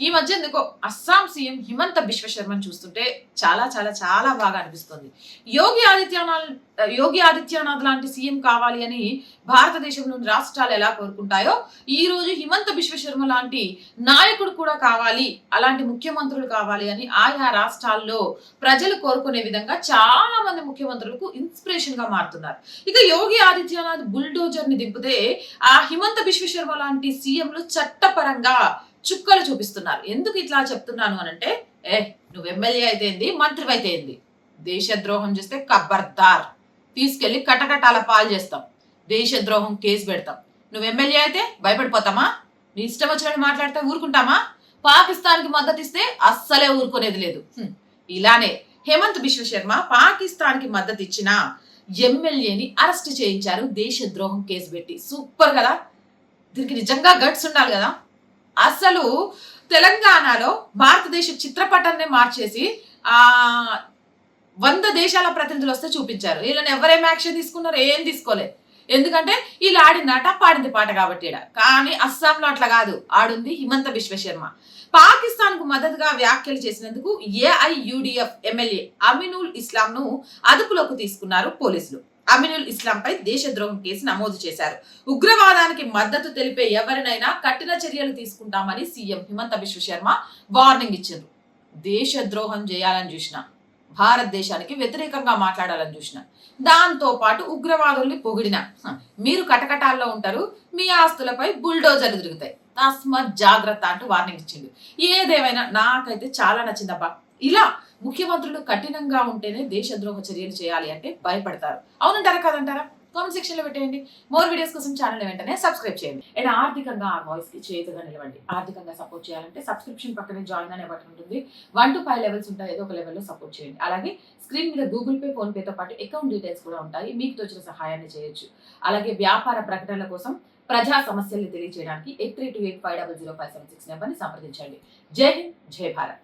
ఈ మధ్య ఎందుకో అస్సాం సీఎం హిమంత బిశ్వశర్మను చూస్తుంటే చాలా చాలా చాలా బాగా అనిపిస్తుంది. యోగి ఆదిత్యనాథ్ యోగి ఆదిత్యనాథ్ లాంటి సీఎం కావాలి అని భారతదేశంలోని రాష్ట్రాలు ఎలా కోరుకుంటాయో ఈ రోజు హిమంత బిశ్వ శర్మ లాంటి నాయకుడు కూడా కావాలి అలాంటి ముఖ్యమంత్రులు కావాలి అని ఆయా రాష్ట్రాల్లో ప్రజలు కోరుకునే విధంగా చాలా మంది ముఖ్యమంత్రులకు ఇన్స్పిరేషన్గా మారుతున్నారు. ఇక యోగి ఆదిత్యనాథ్ బుల్డోజర్ని దింపితే ఆ హిమంత బిశ్వ శర్మ లాంటి సీఎంలు చట్టపరంగా చుక్కలు చూపిస్తున్నారు. ఎందుకు ఇట్లా చెప్తున్నాను అనంటే ఏ నువ్వు ఎమ్మెల్యే అయితే ఏంది మంత్రి అయితే ఏంది దేశద్రోహం చేస్తే కబ్బర్దార్. తీసుకెళ్ళి కటకటాల పాలు చేస్తాం. దేశద్రోహం కేసు పెడతాం. నువ్వు ఎమ్మెల్యే అయితే భయపడిపోతామా? నీ ఇష్టం వచ్చినట్టు మాట్లాడితే ఊరుకుంటామా? పాకిస్తాన్కి మద్దతు ఇస్తే అస్సలే ఊరుకునేది లేదు. ఇలానే హేమంత్ బిశ్వ శర్మ పాకిస్తాన్కి మద్దతు ఇచ్చిన ఎమ్మెల్యేని అరెస్ట్ చేయించారు. దేశద్రోహం కేసు పెట్టి. సూపర్ కదా? దీనికి నిజంగా గట్స్ ఉండాలి కదా? అసలు తెలంగాణలో భారతదేశ చిత్రపటాన్ని మార్చేసి ఆ వంద దేశాల ప్రతినిధులు వస్తే చూపించారు. వీళ్ళని ఎవరేం యాక్షన్ తీసుకున్నారు? ఏం తీసుకోలేదు ఎందుకంటే వీళ్ళు ఆడిందాట పాడింది పాట కాబట్టి ఈడ. కానీ అస్సాంలో అట్లా కాదు. ఆడుంది హిమంత విశ్వశర్మ పాకిస్తాన్కు పాకిస్తాన్కు మద్దతుగా వ్యాఖ్యలు చేసినందుకు ఏఐయుడిఎఫ్ ఎమ్మెల్యే అమినుల్ ఇస్లాం ను అదుపులోకి తీసుకున్నారు పోలీసులు. అమినుల్ ఇస్లాంపై దేశద్రోహం కేసు నమోదు చేశారు. ఉగ్రవాదానికి మద్దతు తెలిపే ఎవరినైనా కఠిన చర్యలు తీసుకుంటామని సీఎం హిమంత విశ్వ శర్మ వార్నింగ్ ఇచ్చారు. దేశద్రోహం చేయాలని చూసిన భారతదేశానికి వ్యతిరేకంగా మాట్లాడాలని చూసిన దాంతో పాటు ఉగ్రవాదుల్ని పొగిడిన మీరు కటకటాల్లో ఉంటారు మీ ఆస్తులపై బుల్డోజర్లు తిరుగుతాయి. తస్మత్ జాగ్రత్త అంటూ వార్నింగ్ ఇచ్చిండు ఏదేమైనా నాకైతే చాలా నచ్చిందబ్బా. ఇలా ముఖ్యమంత్రులు కఠినంగా ఉంటేనే దేశద్రోహ చర్యలు చేయాలి అంటే భయపడతారు. అవునంటారా కాదంటారా? కామెంట్ సెక్షన్లో పెట్టేయండి. మోర్ వీడియోస్ కోసం ఛానల్ వెంటనే సబ్స్క్రైబ్ చేయండి. అండ్ ఆర్థికంగా ఆ వాయిస్కి చేతుగా నిలవండి. ఆర్థికంగా సపోర్ట్ చేయాలంటే సబ్స్క్రిప్షన్ పక్కనే జాయిన్ అనే బటన్ ఉంటుంది. వన్ టు ఫైవ్ లెవెల్స్ ఉంటాయి. ఏదో ఒక లెవెల్లో సపోర్ట్ చేయండి. అలాగే స్క్రీన్ మీద గూగుల్ పే ఫోన్ పేతో పాటు అకౌంట్ డీటెయిల్స్ కూడా ఉంటాయి. మీకు తోచిన సహాయాన్ని చేయొచ్చు. అలాగే వ్యాపార ప్రకటనల కోసం ప్రజా సమస్యల్ని తెలియజేయడానికి eight three two eight five double zero five seven six నెంబర్ని సంప్రదించండి. జై హింద్ జై భారత్.